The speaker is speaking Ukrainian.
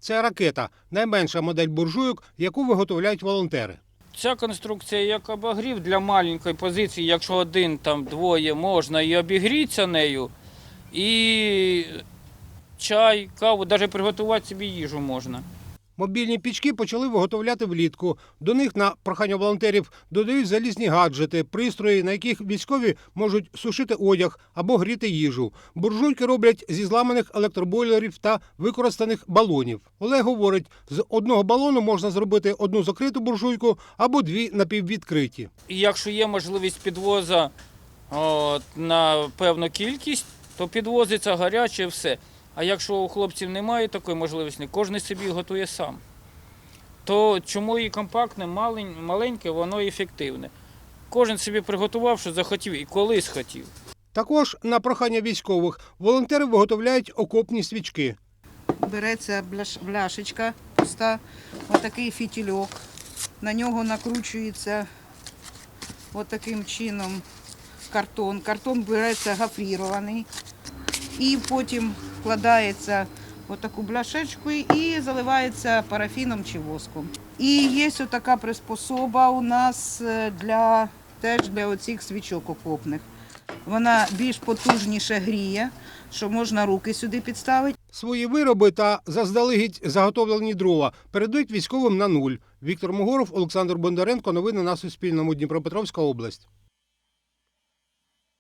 Це ракета, найменша модель буржуйок, яку виготовляють волонтери. Ця конструкція як обогрів для маленької позиції, якщо один там двоє можна і обігріться нею, і чай, каву, навіть приготувати собі їжу можна. Мобільні пічки почали виготовляти влітку. До них на прохання волонтерів додають залізні гаджети, пристрої, на яких військові можуть сушити одяг або гріти їжу. Буржуйки роблять зі зламаних електробойлерів та використаних балонів. Олег говорить, з одного балону можна зробити одну закриту буржуйку або дві напіввідкриті. І якщо є можливість підвоза от, на певну кількість, то підвозиться гаряче все. А якщо у хлопців немає такої можливості, кожен собі готує сам. То чому і компактне, маленьке, воно і ефективне. Кожен собі приготував, що захотів і колись хотів. Також на прохання військових волонтери виготовляють окопні свічки. Береться бляшечка пуста, отакий фітільок. На нього накручується отаким чином картон. Картон береться гофрірований і потім вкладається в таку бляшечку і заливається парафіном чи воском. І є отака приспособа у нас е, для теж для оцих свічок окопних. Вона більш потужніше гріє, що можна руки сюди підставити. Свої вироби та заздалегідь заготовлені дрова передають військовим на нуль. Віктор Могоров, Олександр Бондаренко. Новини на Суспільному. Дніпропетровська область.